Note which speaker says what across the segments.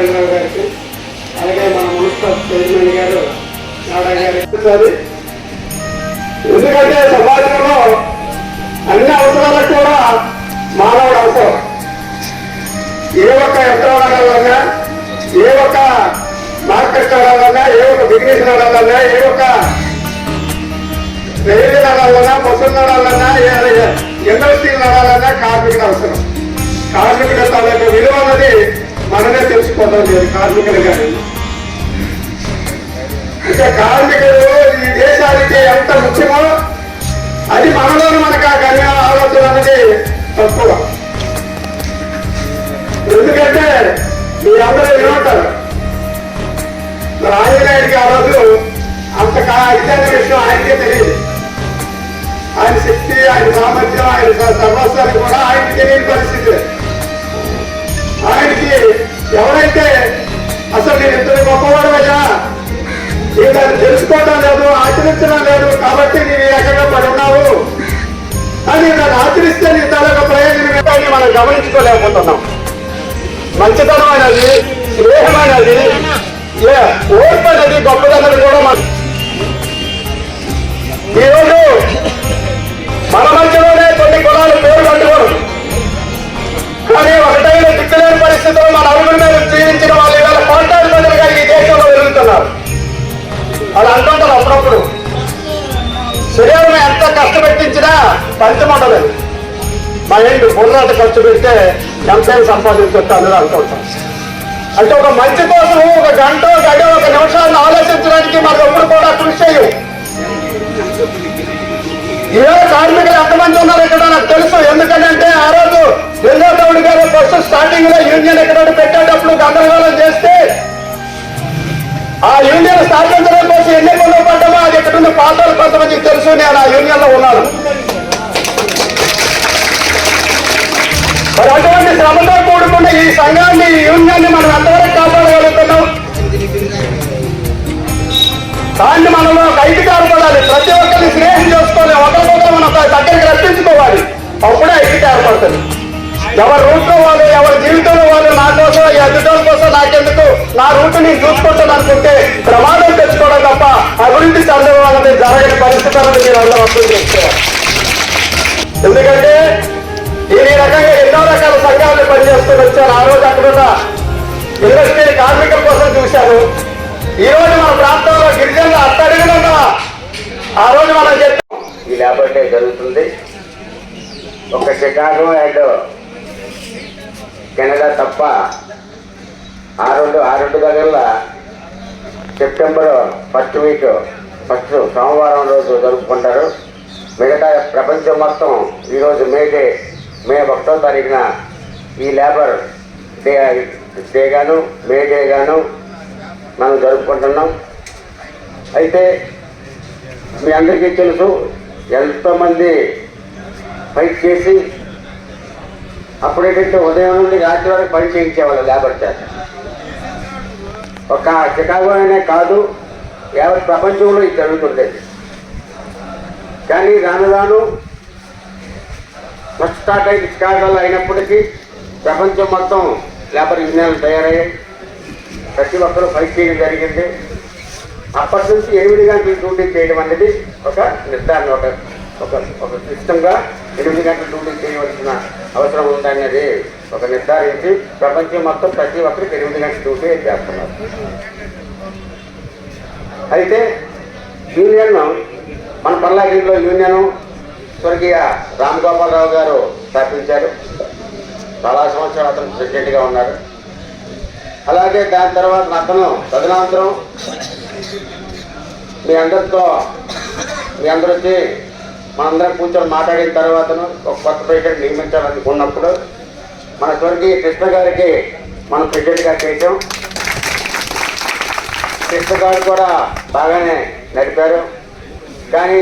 Speaker 1: నారాయణరావు గారికి అలాగే మన మున్సిపల్ చైర్మన్ గారు నాడా గారికి ఒకసారి ఎందుకంటే సమాజంలో అన్ని అవసరాలకు కూడా మానవుడు అవసరం. ఏ ఒక్క యంత్రం నడాలన్నా ఏ ఒక్క మార్కెట్ రావాలన్నా ఏ ఒక్క బిజినెస్ నడాలన్నా ఏ ఒక్క రైలు నడాలన్నా బస్సులు నడాలన్నా ఇండస్ట్రీ నడాలన్నా కార్మికుడు అవసరం. కార్మికుల తాలూకు విలువ అన్నది మనమే తెలుసుకోవడం లేదు కార్మికులు కానీ అంటే కార్మికులు ఈ దేశానికి ఎంత ముఖ్యమో అది మనలో మనకు ఆ కలిగిన ఆలోచన అనేది తక్కువ. ఎందుకంటే మీరందరూ వినోటారు. మరి ఆంజనేయుడికి ఆ రోజు అంత ఇదైన విషయం ఆయనకే తెలియదు. ఆయన శక్తి ఆయన సామర్థ్యం ఆయన స- సర్వస్వాన్ని కూడా ఆయనకి తెలియని పరిస్థితి. ఆయనకి ఎవరైతే అసలు నేను ఇంత గొప్పవాడమయ్యా నీకు అది తెలుసుకోవడం లేదు ఆచరించడం లేదు కాబట్టి నేను ఏకంగా పడి ఉన్నావు. అని నన్ను ఆచరిస్తే నీ తాలూకా ప్రయోజనం ఏంటో మనం గమనించుకోలేకపోతున్నాం. మంచితనం అనేది స్నేహం అనేది ఓర్పు అనేది గొప్పదనం కూడా మనం ఈరోజు కష్టపెట్టించినా పంచమంటలేదు మా ఏంటి బుర్రాట ఖర్చు పెడితే ఎంతైనా సంపాదించవచ్చు అనుకుంటాం. అంటే ఒక మంచి కోసం ఒక గంట గడి ఒక నిమిషాన్ని ఆలోచించడానికి మనం ఎప్పుడు కూడా కృషి చేయం ఈరోజు కార్మికులు ఎంతమంది ఉన్నారు ఇక్కడ? నాకు తెలుసు. ఎందుకంటే ఆ రోజు వెంకటరావుడు గారు ఫస్ట్ స్టార్టింగ్లో యూనియన్ ఎక్కడ పెట్టేటప్పుడు గందరగోళం చేస్తే ఆ యూనియన్ స్థాపించడం కోసం ఎన్ని పనులు పడ్డామో అది ఇక్కడ పాత్రలు కొంతమందికి తెలుసు. నేను ఆ యూనియన్లో ఉన్నాను. మరి అటువంటి శ్రమతో కూడుకున్న ఈ సంఘాన్ని ఈ యూనియన్ని మనం ఎంతవరకు కాపాడగలుగుతున్నాం? దాన్ని మనలో ఒక ఐక్యత ఏర్పడాలి ప్రతి ఒక్కరిని స్నేహం చేసుకోవాలి ఒకరికొకరు మనం దగ్గరికి రప్పించుకోవాలి. అప్పుడే ఐక్యత ఏర్పడుతుంది ఎవరి రూట్లో వాళ్ళు ఎవరి జీవితంలో వాళ్ళు నా కోసం ఈ కోసం నాకెందుకు? నా రూట్ నేను చూసుకుంటాను అనుకుంటే ప్రమాదం తెచ్చుకోవడం తప్ప అభివృద్ధి చెందడం అనేది జరగని పరిస్థితి అనేది మీరు అందరూ అర్థం చేసుకోవాలి. ఎందుకంటే ఈ రకంగా ఎన్నో రకాల సంఘాలు పనిచేస్తూ వచ్చారు. ఆ రోజు అక్కడ ఇండస్ట్రీ కార్మికుల కోసం చూశాను ఈ రోజు మన ప్రాంతంలో గిరిజనులు అట్టడిగిన ఆ రోజు మనం చెప్పాం
Speaker 2: ఈ లేబర్ డే జరుగుతుంది. ఒక చికాగో అండ్ కెనడా తప్ప ఆ రెండు ఆ రెండు దగ్గర సెప్టెంబర్ ఫస్ట్ వీక్ ఫస్ట్ సోమవారం రోజు జరుపుకుంటారు. మిగతా ప్రపంచం మొత్తం ఈరోజు మే డే మే ఒకటో తారీఖున ఈ లేబర్ డే డే గాను మే డే గాను మనం జరుపుకుంటున్నాం. అయితే మీ అందరికీ తెలుసు ఎంతోమంది ఫైట్ చేసి అప్పుడేంటంటే ఉదయం నుండి రాత్రి వరకు పని చేయించేవాళ్ళు లేబర్ చేత. ఒక చికాగో అనే కాదు యావత్ ప్రపంచంలో ఇది జరుగుతుండేది. కానీ రాను రాను స్టార్ట్ అయింది చికాగోలో అయినప్పటికీ ప్రపంచం మొత్తం లేబర్ యూనియన్లు తయారయ్యాయి. ప్రతి ఒక్కరూ ఫైట్ చేయడం జరిగింది. అప్పటి నుంచి ఎనిమిది గంటలు డ్యూటీ చేయడం అనేది ఒక నిర్ధారణ ఒక ఒక ఒక సిస్టంగా ఎనిమిది గంటలు డ్యూటీ చేయవలసిన అవసరం ఉందనేది ఒక నిర్ధారించి ప్రపంచం మొత్తం ప్రతి ఒక్కరికి ఎనిమిది గంటల డ్యూటీ చేస్తున్నారు. అయితే యూనియన్ మన పల్లాగిరిలో యూనియన్ స్వర్గీయ రామ్ గోపాలరావు గారు స్థాపించారు చాలా సంవత్సరాలు అతను ప్రెసిడెంట్గా ఉన్నారు. అలాగే దాని తర్వాత అతను తదనంతరం మీ అందరితో మీ అందరూ వచ్చి మనందరం కూర్చొని మాట్లాడిన తర్వాతను ఒక కొత్త ప్రెసిడెంట్ నియమించాలనుకున్నప్పుడు మన స్వర్గీయ కృష్ణ గారికి మనం ప్రెసిడెంట్గా చేసాం కృష్ణ గారు కూడా బాగానే నడిపారు. కానీ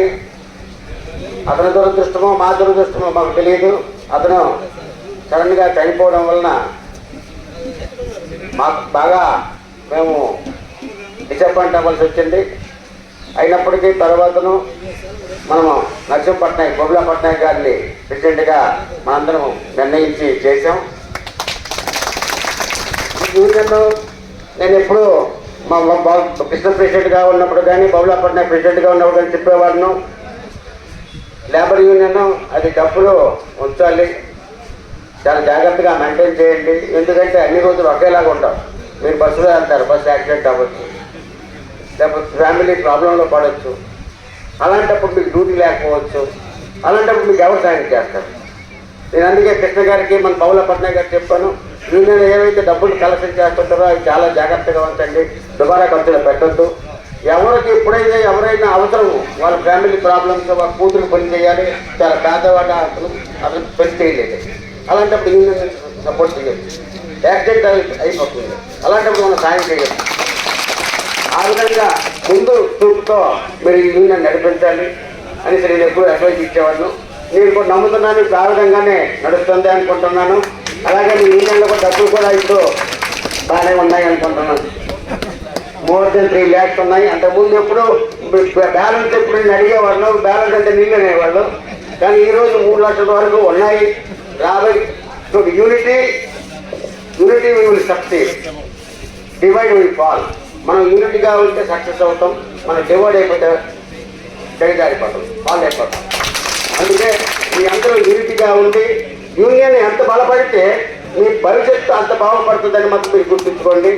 Speaker 2: అతని దురదృష్టమో మా దురదృష్టమో మాకు తెలియదు అతను సడన్గా చనిపోవడం వలన మాకు బాగా మేము డిసప్పాయింట్ అవ్వాల్సి వచ్చింది. అయినప్పటికీ తర్వాతను మనము నర్సింహ పట్నాయక్ బొబ్లా పట్నాయక్ గారిని ప్రెసిడెంట్గా మనందరం నిర్ణయించి చేశాం. ఈ యూనియన్లో నేను ఎప్పుడూ మా కృష్ణ ప్రెసిడెంట్గా ఉన్నప్పుడు కానీ బొబ్లా పట్నాయక్ ప్రెసిడెంట్గా ఉన్నప్పుడు కానీ చెప్పేవాడిను. లేబర్ యూనియన్ అది డబ్బులు ఉంచాలి. చాలా జాగ్రత్తగా మెయింటైన్ చేయండి. ఎందుకంటే అన్ని రోజులు ఒకేలాగా ఉంటాం. మీరు బస్సులో వెళ్తారు బస్సు యాక్సిడెంట్ అవ్వచ్చు లేకపోతే ఫ్యామిలీ ప్రాబ్లంలో పడవచ్చు అలాంటప్పుడు మీకు డ్యూటీ లేకపోవచ్చు. అలాంటప్పుడు మీకు ఎవరు సాయం చేస్తారు? నేను అందుకే కృష్ణ గారికి మన పౌల పట్నాయక్ గారికి చెప్పాను యూనియన్ ఏవైతే డబ్బులు కలెక్షన్ చేస్తుంటారో అవి చాలా జాగ్రత్తగా ఉంచండి. దుబారా ఖర్చులు పెట్టద్దు. ఎవరికి ఎప్పుడైతే ఎవరైనా అవసరం వాళ్ళ ఫ్యామిలీ ప్రాబ్లమ్స్ వాళ్ళ కూతురు పని చేయాలి చాలా పేదవాడ అసలు అసలు పని చేయలేదు. అలాంటప్పుడు యూనియన్ సపోర్ట్ చేయాలి. యాక్సిడెంట్ అయిపోతుంది. అలాంటప్పుడు మనం సాయం చేయాలి. ఆ విధంగా ముందు చూపుతో మీరు ఈ యూనియన్ నడిపించాలి అని నేను ఎప్పుడు అడ్వైజ్ ఇచ్చేవాళ్ళు నేను కూడా నమ్ముతున్నాను ఆ విధంగానే నడుస్తుంది అనుకుంటున్నాను. అలాగే మీ యూనియన్లో కూడా డబ్బులు కూడా ఇప్పుడు బాగానే ఉన్నాయి అనుకుంటున్నాను. మోర్ దెన్ త్రీ ల్యాక్స్ ఉన్నాయి. అంతకుముందు ఎప్పుడు బ్యాలెన్స్ ఎప్పుడు నేను అడిగేవాళ్ళు బ్యాలెన్స్ అంటే నీళ్ళు కానీ ఈరోజు మూడు లక్షల వరకు ఉన్నాయి. రాబోయే unity unity will succeed divide will fall మనం యూనిట్గా ఉంటే సక్సెస్ అవుతాం. మనం డివైడ్ అయిపోతే చెడిదారిపోతాం ఫాల్ అయిపోతాం. అందుకే మీ అందరూ యూనిటీగా ఉండి యూనియన్ ఎంత బలపడితే మీ భవిష్యత్తు అంత బాగుపడుతుందని మాత్రం మీరు గుర్తుంచుకోండి.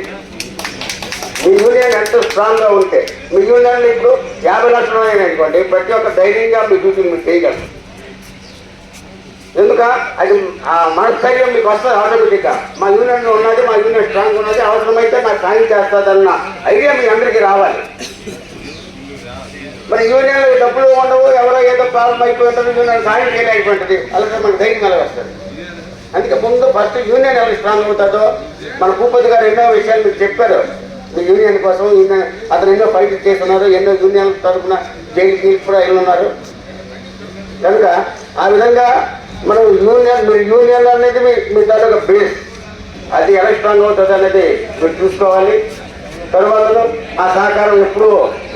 Speaker 2: మీ యూనియన్ ఎంత స్ట్రాంగ్గా ఉంటే మీ యూనియన్ ఇప్పుడు యాభై లక్షలు ఉన్నాయని అనుకోండి ప్రతి ఒక్క ధైర్యంగా మీ డ్యూటీ మీరు చేయగలరు. ఎందుక? అది ఆ మనస్థైర్యం మీకు వస్తుంది ఆటోమేటిక్గా మా యూనియన్ ఉన్నది మా యూనియన్ స్ట్రాంగ్ ఉన్నది అవసరమైతే నాకు సాయం చేస్తుందన్న ఐడియా మీ అందరికీ రావాలి. మరి యూనియన్లో డబ్బులు ఉండవు ఎవరో ఏదో ప్రాబ్లం అయిపోయింటుంది యూనియన్ సాయం చేయలేకపోతుంది అలాగే మనకు ధైర్యం కలగస్తుంది అందుకే ముందు ఫస్ట్ యూనియన్ ఎవరు స్ట్రాంగ్ అవుతుందో మన భూపతి గారు ఎన్నో విషయాలు మీకు చెప్పారు. యూనియన్ కోసం అతను ఎన్నో ఫైట్ చేస్తున్నారు. ఎన్నో యూనియన్ తరఫున జైలుకి కూడా వెళ్ళున్నారు కనుక ఆ విధంగా మనం యూనియన్ మీరు యూనియన్ అనేది మీ మీ తాలూకా బేస్ అది ఎలా స్ట్రాంగ్ అవుతుంది అనేది మీరు చూసుకోవాలి. తర్వాత ఆ సహకారం ఎప్పుడు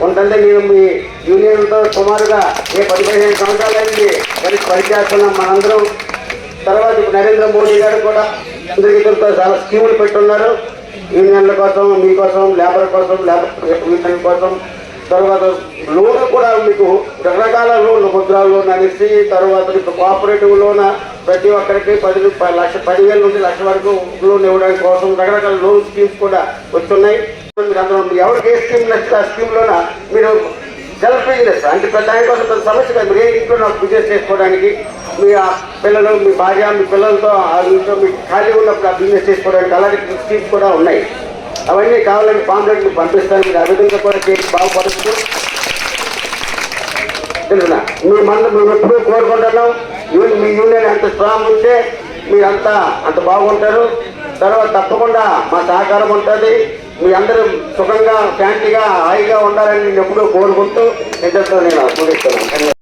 Speaker 2: ఉంటుంది నేను మీ యూనియన్తో సుమారుగా ఏ పది పదిహేను సంవత్సరాలైంది కలిసి పనిచేస్తున్నాం మనందరం. తర్వాత నరేంద్ర మోడీ గారు కూడా అందరికీ చాలా స్కీములు పెట్టున్నారు. యూనియన్ల కోసం మీకోసం లేబర్ కోసం లేబర్ యూనియన్ కోసం. తర్వాత లోన్ కూడా మీకు రకరకాల లోన్లు ముద్రా లోన్ అనేసి తర్వాత మీకు కోఆపరేటివ్ లోన్ ప్రతి ఒక్కరికి పది లక్ష పదివేల నుండి లక్ష వరకు లోన్ ఇవ్వడానికి కోసం రకరకాల లోన్ స్కీమ్స్ కూడా వస్తున్నాయి. మీరు అందరూ ఎవరికి ఏ స్కీమ్ నచ్చితే ఆ స్కీమ్లోన మీరు సెల్ఫ్ బిజినెస్ అంటే దానికోసం సమస్య కాదు. మీరు ఏ ఇంట్లో నాకు బిజినెస్ చేసుకోవడానికి మీ పిల్లలు మీ భార్య మీ పిల్లలతో ఆ ఇంట్లో మీకు ఖాళీ ఉన్నప్పుడు ఆ బిజినెస్ చేసుకోవడానికి అలాంటి స్కీమ్స్ కూడా ఉన్నాయి. అవన్నీ కావాలని పాంప్లెట్లు పంపిస్తాను. మీరు ఆ విధంగా కూడా చేసి బాగుపడుతూ తెలుసునా మీ మంది మేము ఎప్పుడూ కోరుకుంటున్నాం. మీ యూనియన్ ఎంత స్ట్రాంగ్ ఉంటే మీరంతా అంత బాగుంటారు. తర్వాత తప్పకుండా మా సహకారం ఉంటుంది. మీ అందరూ సుఖంగా శాంతిగా హాయిగా ఉండాలని నేను ఎప్పుడూ కోరుకుంటూ నిజంతో నేను ముగిస్తున్నాను.